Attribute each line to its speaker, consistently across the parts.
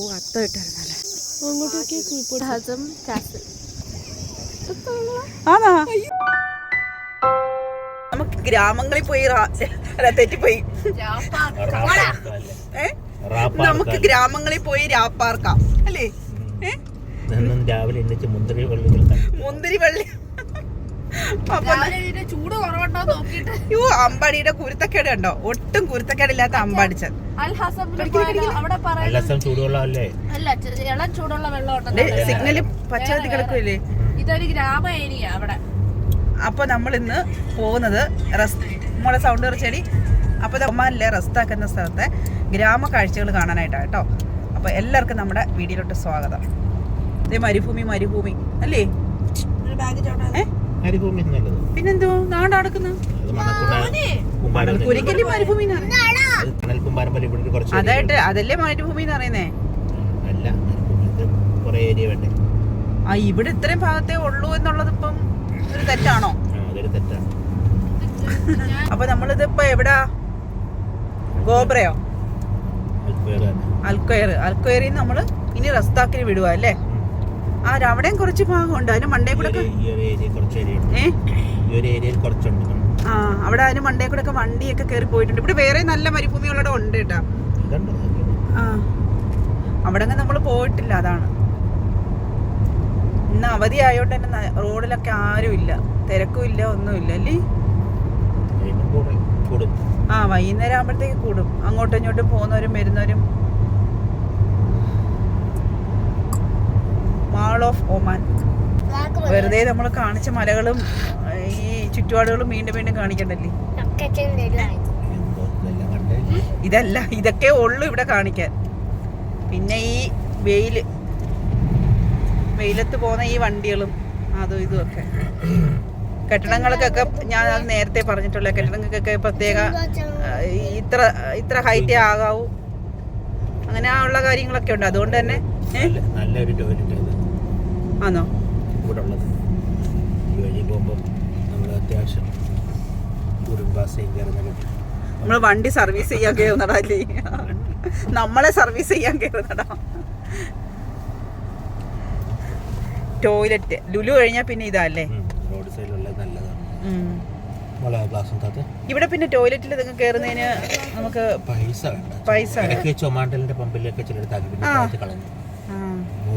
Speaker 1: പോവാ അത്ത ഇട്ടായിരുന്നല്ലേ
Speaker 2: അങ്ങോട്ടേക്ക് Hazm castle
Speaker 1: ആണോ? നമുക്ക് ഗ്രാമങ്ങളിൽ പോയി തെറ്റിപ്പോയി. നമുക്ക് ഗ്രാമങ്ങളിൽ പോയി രാപ്പാർക്കാം. അല്ലേ?
Speaker 3: രാവിലെ മുന്തിരി വെള്ളി
Speaker 1: മുന്തിരി വള്ളി
Speaker 2: ചൂട് കുറവുണ്ടോ നോക്കിയിട്ട്.
Speaker 1: യോ അമ്പാടിയുടെ കുരുത്തക്കേട് കണ്ടോ? ഒട്ടും കുരുത്തക്കേടില്ലാത്ത അമ്പാടിച്ചൻ സിഗ്നൽ പച്ചവത്തി കിടക്കൂലേ
Speaker 2: ഇതൊരു ഗ്രാമ ഏരിയ അവിടെ.
Speaker 1: അപ്പൊ നമ്മൾ ഇന്ന് പോകുന്നത് മോളെ സൗണ്ട് കുറച്ചടി. അപ്പൊ ഇത് ഒമാനിലെ റസ്താക്കുന്ന സ്ഥലത്തെ ഗ്രാമ കാഴ്ചകൾ കാണാനായിട്ടാണ് കേട്ടോ. അപ്പൊ എല്ലാവർക്കും നമ്മുടെ വീഡിയോയിലോട്ട് സ്വാഗതം. ഇതേ മരുഭൂമി മരുഭൂമി. അല്ലേ? ഏ?
Speaker 3: മരുഭൂമി നല്ലത്
Speaker 1: പിന്നെന്തോ? നാട് മരുഭൂമി അതായിട്ട് അതല്ലേ മരുഭൂമി എന്ന് പറയുന്നേ
Speaker 3: അല്ല കുറേ ഏരിയ വേണ്ടേ?
Speaker 1: ആ ഇവിടെ ഇത്രയും ഭാഗത്തെ ഉള്ളൂ എന്നുള്ളത് ഇപ്പം ഒരു തെറ്റാണോ?
Speaker 3: ആ, അതൊരു തെറ്റാണ്.
Speaker 1: അപ്പൊ നമ്മളിത് ഇപ്പൊ എവിടാ? ഗോബ്രയോ? അൽക്വയർ അൽക്വയറിന്ന് നമ്മൾ ഇനി റസ്താക്കിന് വിടുക അല്ലേ. ആ അവിടെയും കുറച്ച് ഭാഗമുണ്ട്. അതിന് മണ്ടേ കൂടെ ആ അവിടെ അതിന് മണ്ടേ കൂടെ ഒക്കെ വണ്ടിയൊക്കെ കയറി പോയിട്ടുണ്ട്. ഇവിടെ വേറെ നല്ല മരുഭൂമി ഉള്ളിടം ഉണ്ട് കേട്ടാ. ആ. അവിടെ നമ്മൾ പോയിട്ടില്ല അതാണ്. ഇന്ന് അവധി ആയതുകൊണ്ട് തന്നെ റോഡിലൊക്കെ ആരും ഇല്ല. തിരക്കും ഇല്ല ഒന്നുമില്ല അല്ലേ? ആ വൈകുന്നേരം ആകുമ്പോഴത്തേക്ക് കൂടും. അങ്ങോട്ടും ഇങ്ങോട്ടും പോകുന്നവരും വരുന്നവരും മാൾ ഓഫ് ഒമാൻ. വെറുതെ നമ്മൾ കാണിച്ച മലകളും ഈ ചുറ്റുപാടുകളും വീണ്ടും വീണ്ടും കാണിക്കണ്ടല്ലേ?
Speaker 3: ഇതെല്ലാം
Speaker 1: ഇതൊക്കെ ഉള്ളു ഇവിടെ കാണിക്കാൻ. പിന്നെ ഈ വെയിൽ വെയിലത്ത് പോകുന്ന ഈ വണ്ടികളും അതും ഇതും ഒക്കെ. കെട്ടിടങ്ങൾക്കൊക്കെ ഞാൻ അത് നേരത്തെ പറഞ്ഞിട്ടുള്ള കെട്ടിടങ്ങൾക്കൊക്കെ പ്രത്യേക ഇത്ര ഇത്ര ഹൈറ്റ് ആകാവൂ. അങ്ങനെ ഉള്ള കാര്യങ്ങളൊക്കെ ഉണ്ട്. അതുകൊണ്ട് തന്നെ?
Speaker 3: നല്ലൊരു ടോയ്ലറ്റ്
Speaker 1: ആണോ?
Speaker 3: ഇവിടെ ഉള്ളത് ഈ വഴി പോകുമ്പോൾ നമ്മൾ അത്യാവശ്യം കുടുംബാസയും കയറുന്ന
Speaker 1: നമ്മൾ വണ്ടി സർവീസ് ചെയ്യാൻ കയറുന്നടാ അല്ലേ? നമ്മളെ സർവീസ് ചെയ്യാൻ കയറുന്നടാ ടോയ്ലറ്റ്. ലുലു കഴിഞ്ഞാൽ പിന്നെ ഇതല്ലേ
Speaker 3: റോഡ് സൈഡിലുള്ള നല്ലതാണ്.
Speaker 1: ഇവിടെ പിന്നെ ടോയ്ലറ്റിൽ നിങ്ങൾ കയറുന്നതിന് നമുക്ക്
Speaker 3: പൈസ
Speaker 1: പൈസ
Speaker 3: ചൊമാണ്ടലിന്റെ പമ്പിലൊക്കെ. താഴ്ത്തി കളഞ്ഞു.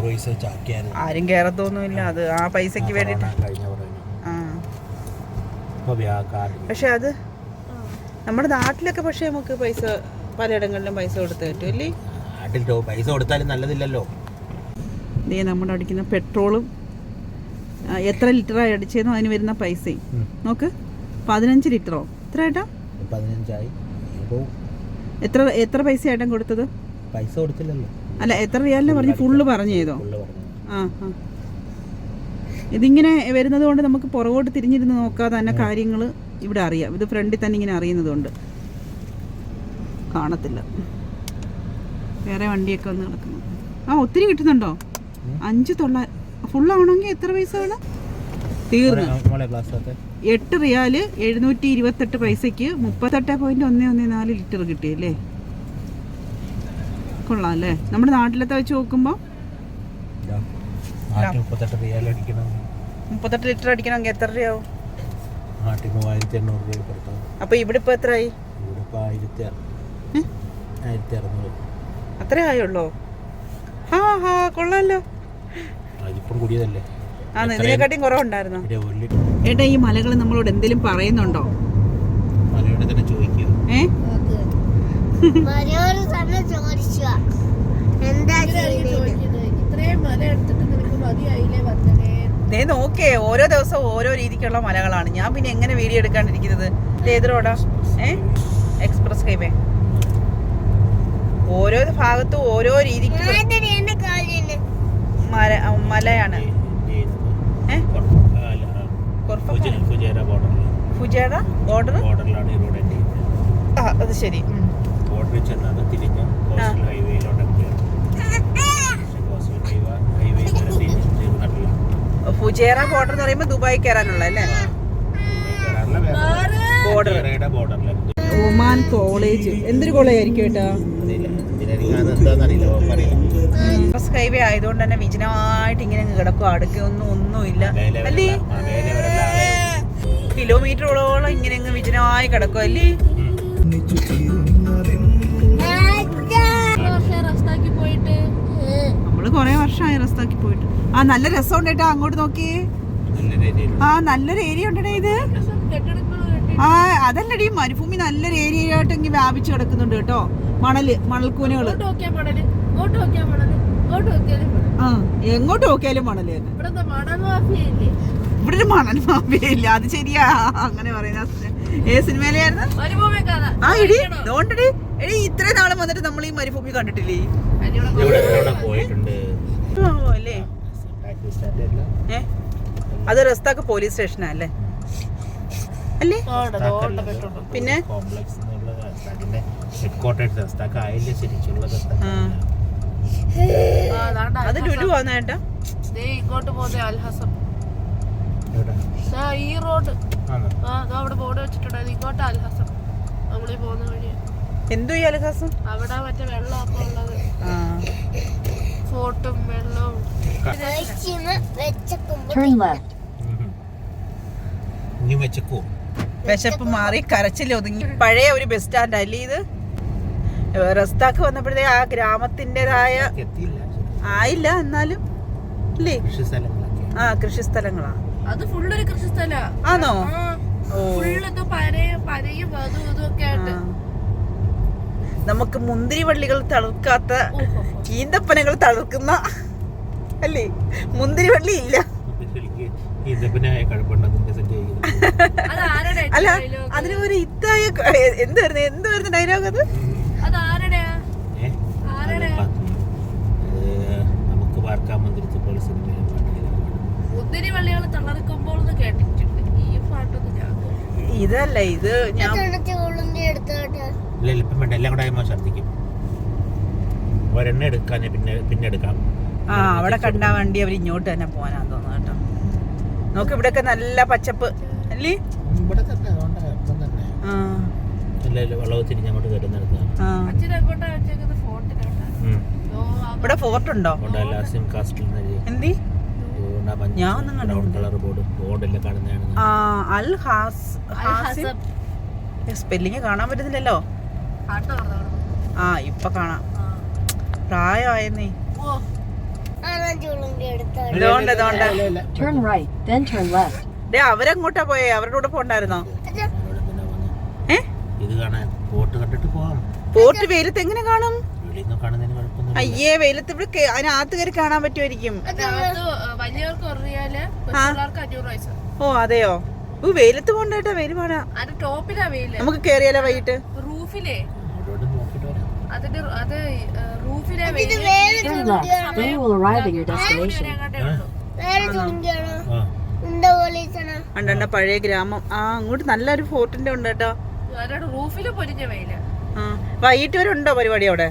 Speaker 3: പൈസ ചാക്കിയായിരുന്നു
Speaker 1: ആരും കയറത്തൊന്നുമില്ല അത് ആ പൈസക്ക് വേണ്ടിട്ട്
Speaker 3: കഴിഞ്ഞ പറഞ്ഞു
Speaker 1: പക്ഷെ അത് നമ്മുടെ നാട്ടിലൊക്കെ പക്ഷെ നമുക്ക് പൈസ പലയിടങ്ങളിലും പൈസ കൊടുത്ത് കിട്ടും അല്ലേ?
Speaker 3: നാട്ടിൽ പൈസ കൊടുത്താലും നല്ലതില്ലല്ലോ.
Speaker 1: ഇതേ നമ്മുടെ അടിക്കുന്ന പെട്രോളും എത്ര ലിറ്ററായി അടിച്ചതെന്നോ അതിന് വരുന്ന പൈസയും. നോക്ക് പതിനഞ്ച് ലിറ്ററോ? എത്ര ഏട്ടാ?
Speaker 3: പതിനഞ്ചായി.
Speaker 1: എത്ര എത്ര പൈസ ഏട്ടൻ കൊടുത്തത്?
Speaker 3: പൈസ കൊടുത്തില്ലല്ലോ.
Speaker 1: അല്ല എത്ര റിയാലിനെ പറഞ്ഞു ഫുള്ള് പറഞ്ഞു ചെയ്തോ ആ ആ. ഇതിങ്ങനെ വരുന്നത് കൊണ്ട് നമുക്ക് പുറകോട്ട് തിരിഞ്ഞിരുന്ന് നോക്കാതെ തന്നെ കാര്യങ്ങൾ ഇവിടെ അറിയാം. ഇത് ഫ്രണ്ടിൽ തന്നെ ഇങ്ങനെ അറിയുന്നതുകൊണ്ട് കാണത്തില്ല. വേറെ വണ്ടിയൊക്കെ വന്ന് നടക്കുന്നു. ആ ഒത്തിരി കിട്ടുന്നുണ്ടോ. അഞ്ച് തൊള്ള ഫുള്ളാവണമെങ്കിൽ എത്ര പൈസ വേണം? തീർന്നു. എട്ട് റിയാൽ എഴുന്നൂറ്റി ഇരുപത്തെട്ട് പൈസയ്ക്ക് മുപ്പത്തെട്ട് പോയിന്റ് ഒന്ന് ഒന്ന് നാല് ലിറ്റർ കിട്ടിയല്ലേ? കൊള്ളാം അല്ലേ നമ്മുടെ നാട്ടിലത്തെ വെച്ച് നോക്കുമ്പോൾ
Speaker 3: മുപ്പത്തെട്ട്
Speaker 1: ലിറ്റർ അടിക്കണമെങ്കിൽ എത്ര രൂപയാവും? അപ്പൊ ഇവിടെ എത്രയായി?
Speaker 3: ഇപ്പൊ
Speaker 1: ഉം? അത്രേ ആയുള്ളോ? ആ ഹാ കൊള്ളാലോ.
Speaker 3: അതിപ്പം കൂടിയതല്ലേ.
Speaker 1: ആ ഇതിനെക്കാട്ടിയും കുറവുണ്ടായിരുന്നോ? ഏട്ടാ ഈ മലകൾ നമ്മളോട് എന്തെങ്കിലും പറയുന്നുണ്ടോ
Speaker 3: മലയോടെ തന്നെ ചോദിക്കുക
Speaker 1: ഏ
Speaker 4: മലയോട് തന്നെ ചോദിച്ചു എന്താ ചെയ്യുന്നത്
Speaker 2: ഇത്രയും മല എടുത്തിട്ട് നിനക്ക് മതിയായില്ലേ പറഞ്ഞേ
Speaker 1: ദേ നോക്കേ ഓരോ ദിവസവും ഓരോ രീതിക്കുള്ള മലകളാണ്. ഞാൻ പിന്നെ എങ്ങനെ വീഡിയോ എടുക്കാണ്ടിരിക്കുന്നത്? ഏത് റോഡാ. ഏ? എക്സ്പ്രസ് ഹൈവേ ഓരോ ഭാഗത്തും ഓരോ രീതിക്ക് മല മലയാണ്. ഫുജേറ ബോർഡർ അത് ശരി. ഉം.
Speaker 3: ബോർഡറിൽ ചെന്നാണ് തിരിഞ്ഞ് കോസ്റ്റൽ ഹൈവേയിലോട്ട് പക്ഷേ കോസ്റ്റൽ ഹൈവേ ഹൈവേ ഇങ്ങനെ തിരിഞ്ഞ് തിരുനട്ടില്ല
Speaker 1: ഫുജേറ ബോർഡർ എന്ന് പറയുമ്പോൾ ദുബായി കയറാനുള്ള അല്ലേ ബോർഡർ ഒമാൻ കോളേജ്. എന്തൊരു കോളേജ് ആയിരിക്കും
Speaker 3: അറിയില്ല
Speaker 1: എക്സ്പ്രസ് ഹൈവേ ആയതുകൊണ്ട് തന്നെ വിജനമായിട്ട് ഇങ്ങനെ കിടക്കും. അടുക്കൊന്നും ഒന്നുമില്ല. അല്ലേ? കിലോമീറ്ററോളം ഇങ്ങനെ വിജനമായി കിടക്കും. അല്ലേ? കൊറേ വർഷമായി റസ്താക്കി പോയിട്ട്. ആ നല്ല രസമുണ്ട് കേട്ടോ അങ്ങോട്ട് നോക്കിയേ ആ നല്ലൊരു ഏരിയ ഉണ്ടേ ഇത്. ആ അതല്ലടി മരുഭൂമി നല്ലൊരു ഏരിയ ആയിട്ട് ഇങ്ങനെ വ്യാപിച്ചു കിടക്കുന്നുണ്ട് കേട്ടോ.
Speaker 2: മണൽ മണൽക്കൂനകൾ.
Speaker 1: ആ എങ്ങോട്ട് നോക്കിയാലും മണൽ തന്നെ.
Speaker 2: ഇവിടെ
Speaker 1: ഒരു മണൽ മാഫിയയില്ല അത് ശരിയാ. അങ്ങനെ പറയുന്ന ഏ സിനിമയിലായിരുന്നു?
Speaker 2: മരുഭൂമി കഥ.
Speaker 1: ആ എടി നോണ്ടടി എടി ഇത്രയും നാളും വന്നിട്ട് നമ്മൾ ഈ മരുഭൂമി കണ്ടിട്ടില്ലേ?
Speaker 3: ഇവിടെ ഇവിടെ പോയിട്ടുണ്ട്?
Speaker 1: ഓ, അല്ലേ? അത് റസ്താക്ക് പോലീസ് സ്റ്റേഷനാ അല്ലേ? അല്ലേ? പിന്നെ. അത് ലുലു വന്നേട്ടാ
Speaker 2: ഇങ്ങോട്ട് പോകുന്ന അൽഹസം. ഈ റോഡ്. അവിടെ ബോർഡ് ഇങ്ങോട്ട് അൽഹസം. നമ്മളീ പോകുന്ന വഴി
Speaker 1: എന്തോ ഈ അലഹാസം
Speaker 2: അവിടെ മറ്റേ വെള്ളമൊക്കെ ഉള്ളത്.
Speaker 1: ആ.
Speaker 2: ഫോർട്ടും വെള്ളവും.
Speaker 1: വിശപ്പ് മാറി കരച്ചിൽ ഒതുങ്ങി. പഴയ ഒരു ബസ് സ്റ്റാൻഡ് അല്ലേ ഇത്? റസ്താക്ക് വന്നപ്പോഴേ ആ ഗ്രാമത്തിന്റെതായ
Speaker 3: എത്തിയില്ല.
Speaker 1: ആയില്ല എന്നാലും. അല്ലേ ആ കൃഷി സ്ഥലങ്ങളാ.
Speaker 2: അത് ഫുള്ളൊരു കൃഷി സ്ഥലാ
Speaker 1: ആണോ
Speaker 2: ഫുള്ള് ഇത് പരയും പരയും അതും ഇതും ഒക്കെ ആയിട്ട്.
Speaker 1: നമുക്ക് മുന്തിരി വള്ളികൾ തളർക്കാത്ത. ഈന്തപ്പനകൾ തളർക്കുന്ന അല്ലേ? മുന്തിരി വള്ളി ഇല്ല.
Speaker 3: എനിക്ക് സെറ്റ് ചെയ്യുന്നത്
Speaker 2: അത് ആരുടെ
Speaker 1: അല്ല? അതിന് ഒരു ഇത്തായ എന്തായിരുന്നു എന്തായിരുന്നു ഡയലോഗ് അത്?
Speaker 3: നമുക്ക് പാർക്കാൻ സിനിമയിലെ പാട്ടുകളാണ്
Speaker 2: മുന്തിരി വള്ളികൾ തളർക്കുമ്പോൾ കേട്ടിട്ടുണ്ട്. ഈ പാട്ടൊന്നും ഞാൻ.
Speaker 1: ഇതല്ല ഇത് ഞാൻ
Speaker 3: ഇപ്പം വേണ്ട എല്ലാം കൂടെ ആകുമ്പോൾ ഛർദ്ദിക്കും ഒരെണ്ണം എടുക്കാൻ പിന്നെ പിന്നെ എടുക്കാം.
Speaker 1: ആ അവിടെ കണ്ടാ വണ്ടി അവർ ഇങ്ങോട്ട് തന്നെ പോകാനാന്ന് തോന്നുന്നു കേട്ടോ. നോക്ക് ഇവിടെയൊക്കെ നല്ല പച്ചപ്പ്. അല്ലേ?
Speaker 3: ഇവിടെ തന്നെ തന്നെ.
Speaker 1: ആ. ഇവിടെ ഫോർട്ട് ഉണ്ടോ? എന്തി? ഞാൻ ഒന്നും
Speaker 3: ബ്രൗൺ കളർ ബോർഡ് ബോർഡെല്ലാം കാണുന്നതാണ്.
Speaker 1: ആ അൽ ഹാസ്. സ്പെല്ലിങ് കാണാൻ പറ്റുന്നില്ലല്ലോ. ആ ഇപ്പൊ കാണാം. പ്രായമായെന്നേ. അവരെങ്ങോട്ടാ പോയേ? അവരുടെ കൂടെ പോണ്ടായിരുന്നോ? പോർട്ട് വെയിലത്ത് എങ്ങനെ കാണും? അയ്യേ വെയിലത്ത് ഇവിടെ അതിനകത്ത് കയറി കാണാൻ പറ്റുമായിരിക്കും. ഓ അതെയോ? ഓ വെയിലത്ത് പോണ്ടേട്ടാ വെയിൽ പാടാ.
Speaker 2: ടോപ്പിലാ വെയിൽ.
Speaker 1: നമുക്ക് കേറിയാലോ വൈകിട്ട്?
Speaker 2: റൂഫിലേ. അതിന്റെ അത്
Speaker 1: അണ്ടണ്ട പഴയ ഗ്രാമം. ആ അങ്ങോട്ട് നല്ലൊരു ഫോർട്ടിന്റെ ഉണ്ട് കേട്ടോ.
Speaker 2: റൂഫിൽ പൊരിഞ്ഞ വെയിൽ.
Speaker 1: ആ. വൈകിട്ട് വരെ ഉണ്ടോ പരിപാടി അവിടെ?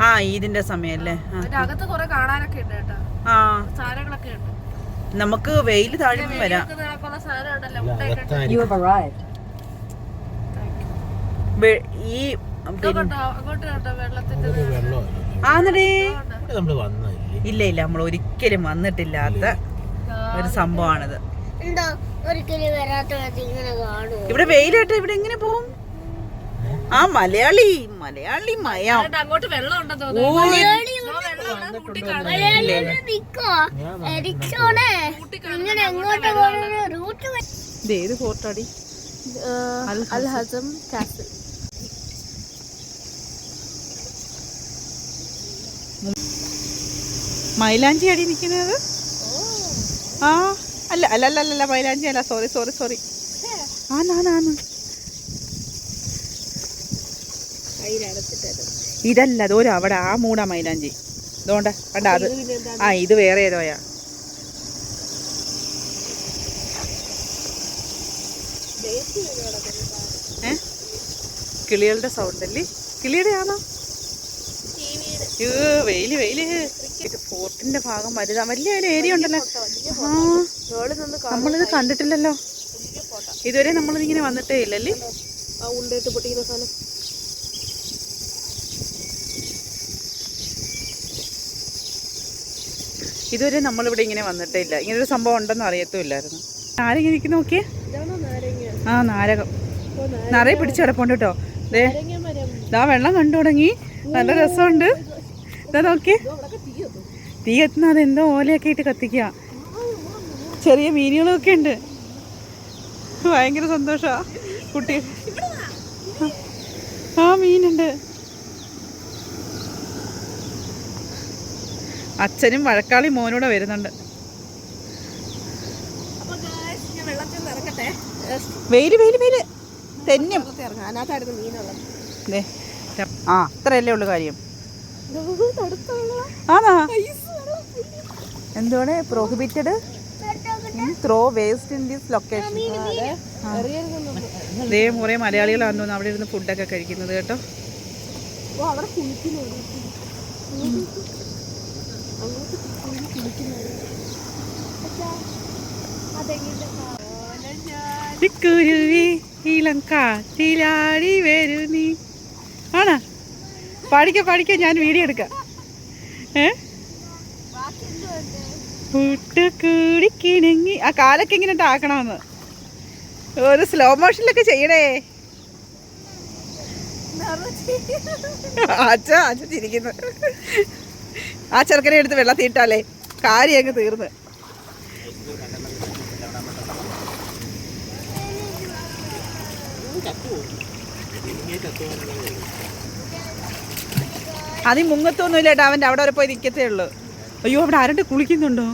Speaker 1: ആ ഈദിന്റെ സമയല്ലേ?
Speaker 2: അകത്ത് കുറെ കാണാനൊക്കെ ഉണ്ട് കേട്ടോ.
Speaker 1: ആ.
Speaker 2: സാധനങ്ങളൊക്കെ ഉണ്ട്.
Speaker 1: നമുക്ക് വെയിൽ താഴെ വരാം. ഈ ആന്നടേ. ഇല്ല ഇല്ല നമ്മൾ ഒരിക്കലും വന്നിട്ടില്ലാത്ത ഒരു സംഭവമാണിത്. ഇവിടെ വെയിലായിട്ട് ഇവിടെ എങ്ങനെ പോകും ആ മലയാളി മലയാളി മയം.
Speaker 2: അങ്ങോട്ട് വെള്ളം ഉണ്ടെന്ന് തോന്നുന്നു.
Speaker 1: ഏത് ഫോർട്ടാടി
Speaker 2: കാസിൽ
Speaker 1: മൈലാഞ്ചി അടി നിൽക്കുന്നത് ആ അല്ല അല്ല അല്ല അല്ല മൈലാഞ്ചി അല്ല. സോറി സോറി സോറി ആ ആന്നാന്ന് ഇതല്ല ദൂരം അവിടെ ആ മൂടാ മൈലാഞ്ചി. ഇതുകൊണ്ട് കണ്ട അത് ആ ഇത് വേറെ ഏതോയാ? ഏ? കിളികളുടെ സൗണ്ട് അല്ലേ? കിളിയുടെ ആണോ? അയ്യോ, വെയിൽ വെയിൽ. ഫോർട്ടിന്റെ ഭാഗം വലുതാ. വലിയ ഒരു ഏരിയ ഉണ്ടല്ലോ. ആ. നമ്മളിത് കണ്ടിട്ടില്ലല്ലോ. ഇതുവരെ നമ്മളിതിങ്ങനെ വന്നിട്ടേ ഇല്ലല്ലേ?
Speaker 2: ആ ഉണ്ടയിട്ട് പൊട്ടിക്കുന്ന സാധനം.
Speaker 1: ഇതുവരെ നമ്മളിവിടെ ഇങ്ങനെ വന്നിട്ടേ ഇല്ല. ഇങ്ങനൊരു സംഭവം ഉണ്ടെന്ന് അറിയത്തുമില്ലായിരുന്നു. നാരങ്ങ എനിക്ക് നോക്കിയേ? ആ നാരകം. നിറയെ പിടിച്ചു കിടപ്പുണ്ട് കേട്ടോ. ദേ ഇതാ വെള്ളം കണ്ടു തുടങ്ങി. നല്ല രസമുണ്ട്. ഇതാ നോക്കിയേ തീ എത്തുന്ന അതെന്തോ ഓലയൊക്കെ ഇട്ട് കത്തിക്കുക. ചെറിയ മീനുകളൊക്കെ ഉണ്ട്. ഭയങ്കര സന്തോഷ. കുട്ടി. ആ മീനുണ്ട്. അച്ഛനും വഴക്കാളി മോനൂടെ വരുന്നുണ്ട്. വെയിൽ വെയിൽ വെയിൽ. തെന്നും. ആ അത്രയല്ലേ ഉള്ളു കാര്യം. ആണോ? എന്തുവാണ്? Prohibited throw waste in this location ദേ കുറേ മലയാളികളാണെന്ന് തോന്നുന്നു അവിടെ ഇരുന്ന് ഫുഡൊക്കെ കഴിക്കുന്നത് കേട്ടോ.
Speaker 2: അവിടെ അങ്ങോട്ട്
Speaker 1: ഇളം കാറ്റിലാടി വരൂ നീ. ആണാ? പാടിക്ക പാടിക്ക ഞാൻ വീഡിയോ എടുക്കാം. ഏ? കൂട്ടുകൂടി കിണങ്ങി. ആ കാലൊക്കെ ഇങ്ങനെ ആക്കണമെന്ന്. ഒരു സ്ലോ മോഷനിലൊക്കെ ചെയ്യണേ. അച്ഛാ അച്ഛ ചിരിക്കുന്നു. ആ ചെറുക്കനെ എടുത്ത് വെള്ളത്തിയിട്ടാലേ കാര്യം അങ്ങ് തീർന്ന്. അതി മുങ്ങത്തൊന്നുമില്ല ഏട്ടാ. അവന്റെ അവിടെ വരെ പോയി നിൽക്കത്തേ ഉള്ളൂ. അയ്യോ അവിടെ ആരുടെ കുളിക്കുന്നുണ്ടോ?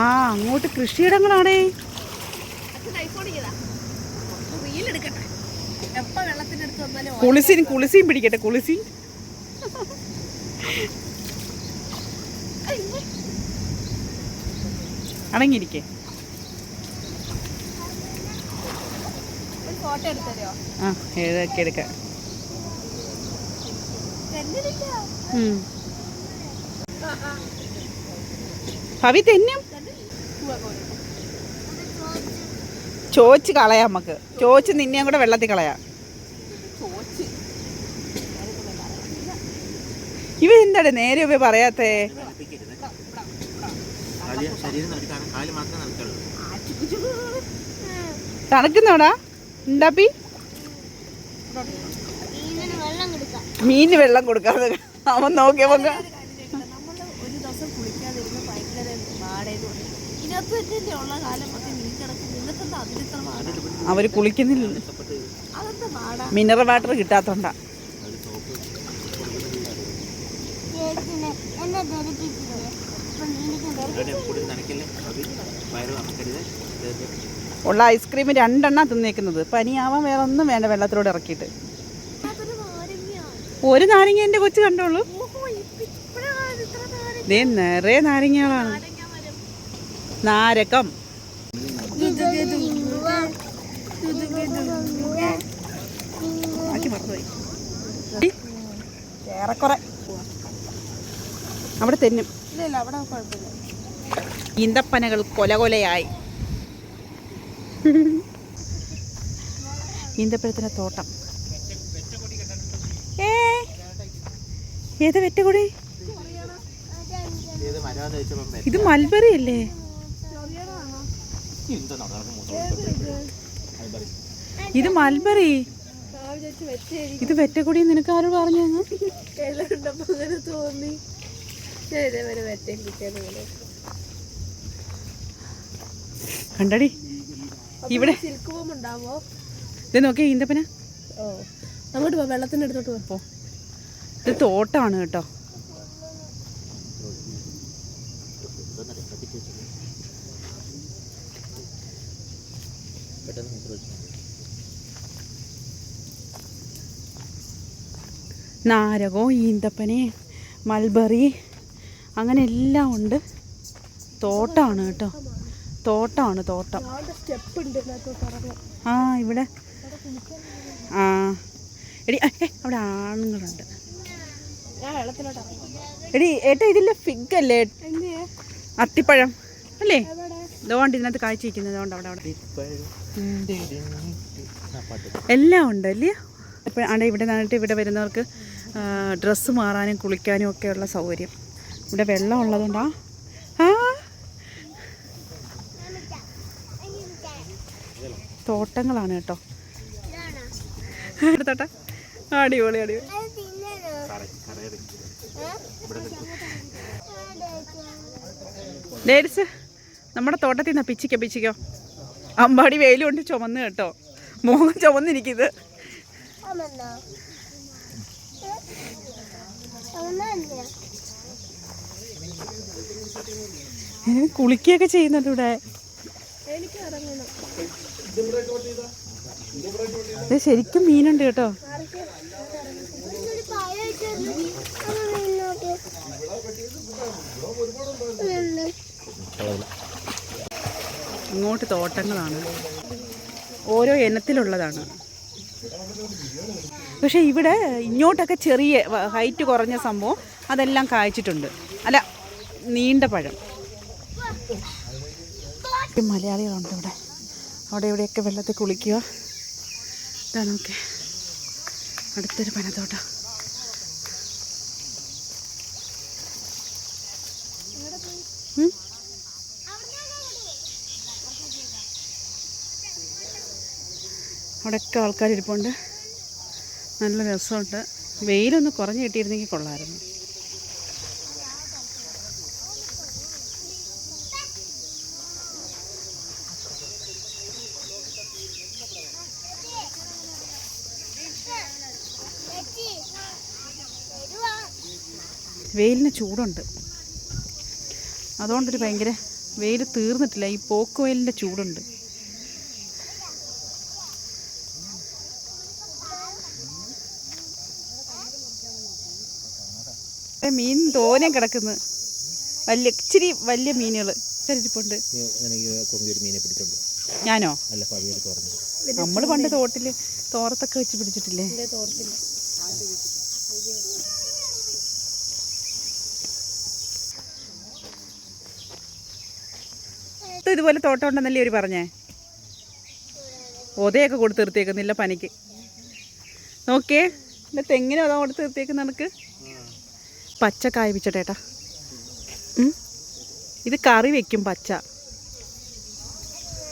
Speaker 2: ആ
Speaker 1: അങ്ങോട്ട് കൃഷിയിടങ്ങളാണേ. കുളിസിൻ കുളിസിയും പിടിക്കട്ടെ കുളിസി അടങ്ങിയിരിക്കേ. ആ ഏതൊക്കെ എടുക്കാം. ഭവി തെന്നും? ചോദിച്ച് കളയാം നമുക്ക്. ചോദിച്ച് നിന്നെയും കൂടെ വെള്ളത്തിൽ കളയാം. ഇവ എന്താണ് നേരെ ഇവ പറയാത്തേ? തണുക്കുന്നോടാ ഉണ്ടാപ്പി
Speaker 4: മീനിന് വെള്ളം കൊടുക്കാം
Speaker 1: മീന് വെള്ളം കൊടുക്കാതെ അവൻ
Speaker 2: പാടാ
Speaker 1: അവർ കുളിക്കുന്നില്ല. മിനറൽ വാട്ടർ കിട്ടാത്തോണ്ടാ
Speaker 4: ചേച്ചിനെ എന്നെ ധരിപ്പിച്ചില്ലേ അപ്പൊ നിനക്ക്
Speaker 3: കൂടുതൽ നനയ്ക്കല്ലേ അത് വയറ് നനക്കരുത്
Speaker 1: ഉള്ള ഐസ്ക്രീം രണ്ടെണ്ണം തിന്നേക്കുന്നത്. പനിയാവാൻ വേറെ ഒന്നും വേണ്ട വെള്ളത്തിലൂടെ ഇറക്കിയിട്ട്. ഒരു നാരങ്ങ എന്റെ കൊച്ചു കണ്ടോളൂ.
Speaker 2: ഓഹോ ഇപ്പൊ ഇപ്പഴാണ് ഇത്ര നാരങ്ങ
Speaker 1: ദേ നിറയെ നാരങ്ങകളാണ്.
Speaker 2: നാരങ്ങ മരം
Speaker 1: നാരകം ഏറെക്കുറെ. അവിടെ തെന്നും.
Speaker 2: ഇല്ല ഇല്ല അവിടെ കുഴപ്പമില്ല.
Speaker 1: ഈന്തപ്പനകൾ കൊല കൊലയായി ഈന്തപ്പഴത്തിന്റെ തോട്ടം. ഏ? ഏത്
Speaker 3: വെറ്റകുടി
Speaker 1: ഇത് മൽബറി അല്ലേ? ഇത് മൽബറി? ഇത് വെറ്റക്കുടി നിനക്ക് ആര് പറഞ്ഞു തന്നു?
Speaker 2: കണ്ടപ്പോ അങ്ങനെ തോന്നി ഞാൻ ഇതേവരെ വെറ്റയും കിട്ടിയത് പോലെ
Speaker 1: കണ്ടടി. ഇവിടെ.
Speaker 2: സിൽക്ക് ബോം ഉണ്ടാവോ
Speaker 1: ഇത് നോക്കിയ ഈന്തപ്പന.
Speaker 2: ഓ അങ്ങോട്ട് പോ അടുത്തോട്ട് പോ.
Speaker 1: ഇത് തോട്ടാണ് കേട്ടോ. നാരകോ ഈന്തപ്പനെ മൽബറി അങ്ങനെ എല്ലാം ഉണ്ട്. തോട്ടമാണ് കേട്ടോ. തോട്ടമാണ് തോട്ടം.
Speaker 2: അവിടെ
Speaker 1: ആ ഇവിടെ. ആ. എടി അവിടെ ആണുങ്ങളുണ്ട്. എടി ഏട്ടാ ഇതിലെ ഫിഗ് അല്ലേ? അത്തിപ്പഴം. അല്ലേ? ഇതുകൊണ്ട് ഇതിനകത്ത് കാഴ്ചയിരിക്കുന്നത് അതുകൊണ്ട് അവിടെ അവിടെ. എല്ലാം ഉണ്ട് അല്ലേ? ഇപ്പോൾ ആണ്ട് ഇവിടെ നിന്നിട്ട് ഇവിടെ വരുന്നവർക്ക് ഡ്രസ്സ് മാറാനും കുളിക്കാനും ഒക്കെയുള്ള സൗകര്യം. ഇവിടെ വെള്ളം ഉള്ളതുകൊണ്ടാ ആ തോട്ടങ്ങളാണ് കേട്ടോ. എടുത്തോട്ടെ? അടിപൊളി അടിപൊളി. ലേഡീസ് നമ്മുടെ തോട്ടത്തിൽ നിന്ന് പിച്ചിക്കോ പിച്ചിക്കോ. അമ്പാടി വെയിലുകൊണ്ട് ചുമന്ന് കേട്ടോ. മോഹം ചുമന്നിരിക്കുന്നത് കുളിക്കുകയൊക്കെ ചെയ്യുന്നുണ്ട് ഇവിടെ. ഇത് ശരിക്കും മീനുണ്ട് കേട്ടോ. ഇങ്ങോട്ട് തോട്ടങ്ങളാണ്. ഓരോ ഇനത്തിലുള്ളതാണ്. പക്ഷേ ഇവിടെ ഇങ്ങോട്ടൊക്കെ ചെറിയ ഹൈറ്റ് കുറഞ്ഞ സംഭവം അതെല്ലാം കായ്ച്ചിട്ടുണ്ട്. അല്ല നീണ്ട പഴം. മലയാളികളുണ്ട് ഇവിടെ. അവിടെ ഇവിടെയൊക്കെ വെള്ളത്തിൽ കുളിക്കുക. ഇതാ ഓക്കെ അടുത്തൊരു പനത്തോട്ടം? അവിടെയൊക്കെ ആൾക്കാരിരിപ്പുണ്ട്. നല്ല രസമുണ്ട്. വെയിലൊന്ന് കുറഞ്ഞ് കിട്ടിയിരുന്നെങ്കിൽ കൊള്ളായിരുന്നു വെയിലിന് ചൂടുണ്ട്. അതുകൊണ്ടൊരു ഭയങ്കര വെയിൽ തീർന്നിട്ടില്ല. ഈ പോക്ക് വെയിലിന്റെ ചൂടുണ്ട്. മീൻ തോനെ കിടക്കുന്നു. വലിയ ഇച്ചിരി വലിയ മീനുകൾ ഞാനോ? നമ്മൾ പണ്ട് തോട്ടിൽ തോറത്തൊക്കെ വെച്ച് പിടിച്ചിട്ടില്ലേ? ഇത് ഇതുപോലെ തോട്ടം ഉണ്ടെന്നല്ലേ ഒരു പറഞ്ഞേ? ഒതയൊക്കെ കൊടുത്ത് നിർത്തിയേക്കുന്നില്ല പനിക്ക്. നോക്കിയേ എന്റെ തെങ്ങിന് അതാ കൊടുത്ത് നിർത്തിയേക്കുന്ന നിനക്ക്? പച്ച കായ ഇത് കറി വെക്കും പച്ച.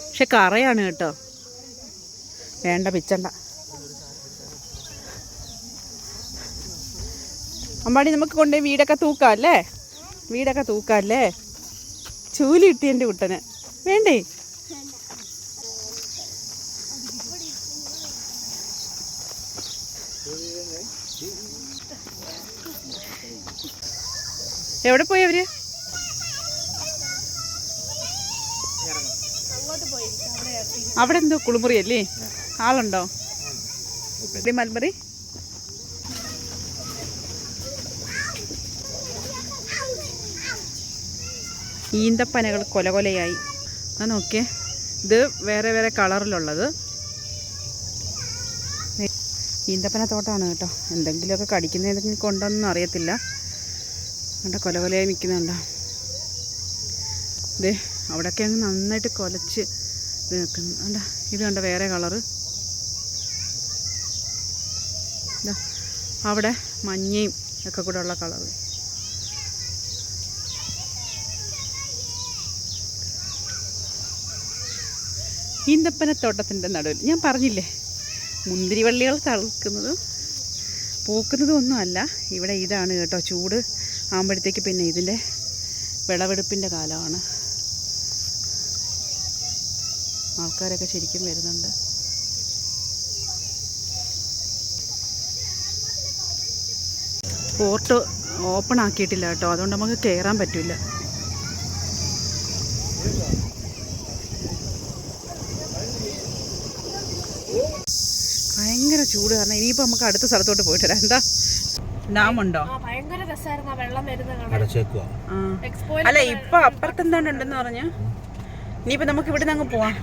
Speaker 1: പക്ഷെ കറയാണ് കേട്ടോ. വേണ്ട പിച്ചണ്ട. അമ്പാടി നമുക്ക് കൊണ്ടുപോയി വീടൊക്കെ തൂക്കാം അല്ലേ? വീടൊക്കെ തൂക്കാം അല്ലേ? ചൂലി കിട്ടി എന്റെ കുട്ടന്. വേണ്ടേ? എവിടെ പോയി അവർ? അവിടെ എന്തോ കുളിമുറി അല്ലേ? ആളുണ്ടോ? മൽബറി ഈന്തപ്പനകൾ കൊല കൊലയായി അത് നോക്കിയേ. ഇത് വേറെ വേറെ കളറിലുള്ളത്. ഈന്തപ്പന തോട്ടമാണ് കേട്ടോ. എന്തെങ്കിലുമൊക്കെ കടിക്കുന്ന ഏതെങ്കിലും കൊണ്ടോന്നും അറിയത്തില്ല. അവിടെ കൊല കൊലയായി നിൽക്കുന്നുണ്ടോ ദേ അവിടെയൊക്കെ അങ്ങ് നന്നായിട്ട് കൊലച്ച് ഇത് നിൽക്കുന്നു അല്ല ഇത് കണ്ട വേറെ കളറ്. ഇതാ അവിടെ മഞ്ഞയും ഒക്കെ കൂടെ ഉള്ള കളറ്. ഈന്തപ്പനത്തോട്ടത്തിന്റെ നടുവിൽ. ഞാൻ പറഞ്ഞില്ലേ മുന്തിരിവള്ളികൾ തളിക്കുന്നതും പൂക്കുന്നതും ഒന്നുമല്ല ഇവിടെ ഇതാണ് കേട്ടോ ചൂട്. ആകുമ്പോഴത്തേക്ക് പിന്നെ ഇതിന്റെ വിളവെടുപ്പിന്റെ കാലമാണ്. ആൾക്കാരൊക്കെ ശരിക്കും വരുന്നുണ്ട്. പോർട്ട് ഓപ്പൺ ആക്കിയിട്ടില്ല കേട്ടോ. അതുകൊണ്ട് നമുക്ക് കയറാൻ പറ്റില്ല. ഭയങ്കര ചൂട് കാരണം ഇനിയിപ്പോൾ നമുക്ക് അടുത്ത സ്ഥലത്തോട്ട് പോയിട്ട് വരാം. എന്താ? ഡാമുണ്ടോ?
Speaker 2: ആ ഭയങ്കര രസമായിരുന്നു വെള്ളം വരുന്ന
Speaker 3: അടച്ചേക്കുക
Speaker 2: എക്സ്പോ
Speaker 1: അല്ല ഇപ്പൊ അപ്പുറത്ത് എന്താണ് ഉണ്ടെന്ന് പറഞ്ഞ? ഇനിയിപ്പോ നമുക്ക് ഇവിടെ നിന്ന് അങ്ങ് പോവാം.